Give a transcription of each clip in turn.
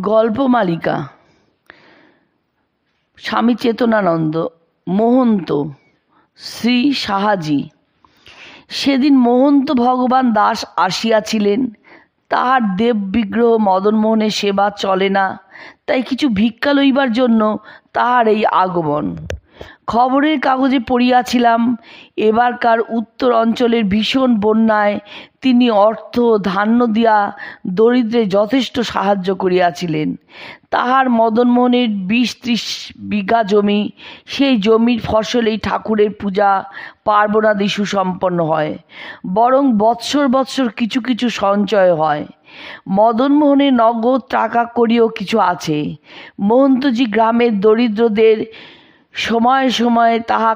গল্প মালিকা, স্বামী চেতনানন্দ, মহন্ত, শ্রী সাহাজি। সেদিন মহন্ত ভগবান দাস আসিয়াছিলেন। তাহার দেব বিগ্রহ মদনমোহনের সেবা চলে না, তাই কিছু ভিক্ষা লইবার জন্য তাহার এই আগমন। খবরের কাগজে পড়িয়াছিলাম। এবারকার উত্তর অঞ্চলের ভীষণ বন্যায় তিনি অর্থ ধান্য দিয়া দরিদ্রে যথেষ্ট সাহায্য করিয়াছিলেন। তাহার মদনমোহনের বিশ ত্রিশ বিঘা জমি, সেই জমির ফসলেই ঠাকুরের পূজা পার্বণাদি সুসম্পন্ন হয়, বরং বৎসর বৎসর কিছু কিছু সঞ্চয় হয়। মদনমোহনের নগদ টাকা করিও কিছু আছে। মহন্তজি গ্রামের দরিদ্রদের সময়ে সময়ে তাহা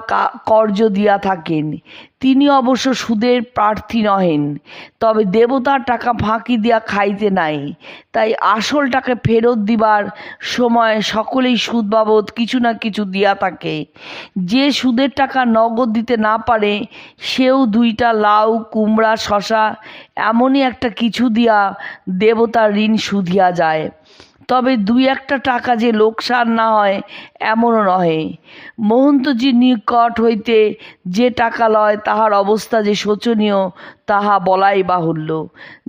কর্য দিয়া থাকেন। তিনি অবশ্য সুদের প্রার্থী নহেন, তবে দেবতার টাকা ফাঁকি দিয়া খাইতে নাই। তাই আসল টাকা ফেরত দিবার সময় সকলেই সুদ বাবদ কিছু না কিছু দিয়া থাকে। যে সুদের টাকা নগদ দিতে না পারে, সেও দুইটা লাউ, কুমড়া, শশা, এমনই একটা কিছু দিয়া দেবতার ঋণ শুধিয়া যায়। তবে দুই একটা টাকা যে লোকসান না হয়, এমনও নহে। মহন্তজির নিকট হইতে যে টাকা লয়, তাহার অবস্থা যে শোচনীয়, তাহা বলাই বাহুল্য।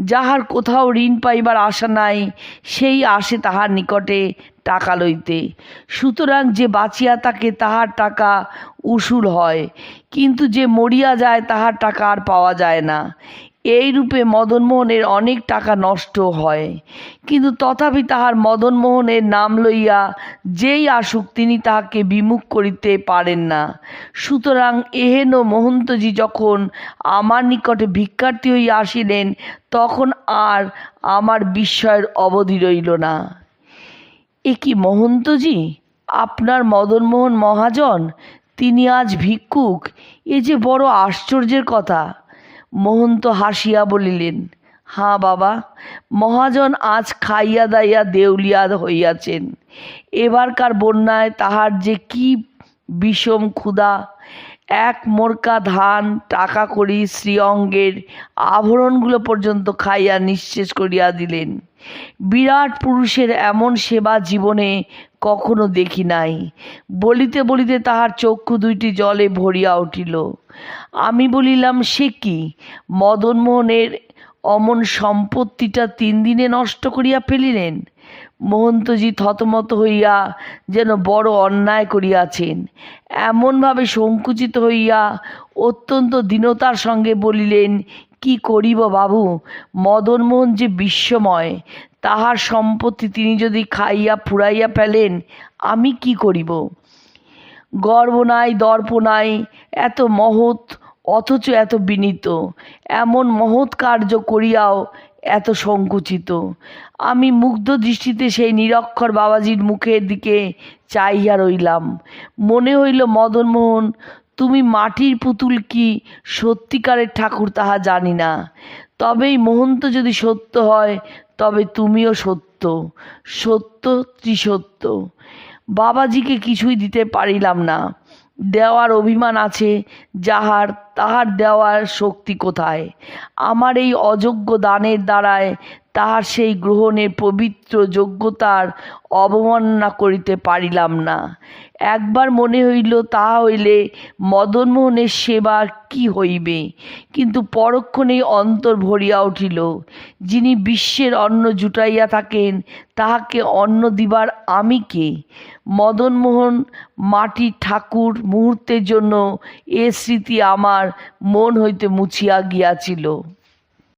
যাহার কোথাও ঋণ পাইবার আশা নাই, সেই আসে তাহার নিকটে টাকা লইতে। সুতরাং যে বাঁচিয়া থাকে, তাহার টাকা উসুল হয়। কিন্তু যে মরিয়া যায়, তাহার টাকা আর পাওয়া যায় না। এই রূপে মদনমোহনের অনেক টাকা নষ্ট হয়। কিন্তু তথাপি তাহার মদনমোহনের নাম লইয়া যেই আসুক তিনি তাহাকে বিমুখ করিতে পারেন না। সুতরাং এহেন মহন্তজি যখন আমার নিকটে ভিক্ষার্থী হইয়া আসিলেন, তখন আর আমার বিস্ময়ের অবধি রইল না। এ কি মহন্তজি? আপনার মদনমোহন মহাজন? তিনি আজ ভিক্ষুক। এ যে বড় আশ্চর্যের কথা। মহন্ত হাসিয়া বলিলেন, হাঁ বাবা, মহাজন আজ খাইয়া দাইয়া দেউলিয়া হইয়াছেন। এবারকার বন্যায় তাহার যে কি বিষম ক্ষুধা। এক মোরকা ধান টাকা করি শ্রীঅঙ্গের আভরণগুলো পর্যন্ত খাইয়া নিঃশেষ করিয়া দিলেন। বিরাট পুরুষের এমন সেবা জীবনে কখনো দেখি নাই। বলিতে বলিতে তাহার চক্ষু দুইটি জলে ভরিয়া উঠিল। আমি বলিলাম, সে কি? মদনমোহনের অমন সম্পত্তিটা তিন দিনে নষ্ট করিয়া ফেলিলেন? মহন্তজি থতমত হইয়া যেন বড় অন্যায় করিয়াছেন। এমনভাবে সংকুচিত হইয়া অত্যন্ত দীনতার সঙ্গে বলিলেন, কি করিব বাবু? মদনমোহন যে বিশ্বময়, তাহার সম্পত্তি তিনি যদি খাইয়া ফুরাইয়া ফেলেন, আমি কি করিব? গর্ব নাই, দর্প নাই, এত মহৎ, অথচ এত বিনীত। এমন মহৎ কার্য করিয়াও এত সংকুচিত। আমি মুগ্ধ দৃষ্টিতে সেই নিরক্ষর বাবাজির মুখের দিকে চাইয়া রইলাম। মনে হইল মদনমোহন তুমি মাটির পুতুল কি সত্যিকারের ঠাকুর তাহা জানি না। তবেই মহন্ত যদি সত্য হয়, তবে তুমিও সত্য সত্য ত্রিসত্য। বাবাজিকে কিছুই দিতে পারিলাম না। দেওয়ার অভিমান আছে, যাহার, তাহার দেওয়ার শক্তি কোথায়? আমার এই অযোগ্য দানের দ্বারায় তাহার সেই গ্রহণের পবিত্র যোগ্যতার অবমাননা করিতে পারিলাম না। একবার মনে হইল তাহা হইলে মদনমোহনের সেবা কি হইবে? কিন্তু পরক্ষণেই অন্তর ভরিয়া উঠিল। যিনি বিশ্বের অন্ন জুটাইয়া থাকেন, তাহাকে অন্ন দিবার আমি কে? মদনমোহন মাটি ঠাকুর মুহূর্তের জন্য এ স্মৃতি আমার মন হইতে মুছিয়া গিয়াছিল।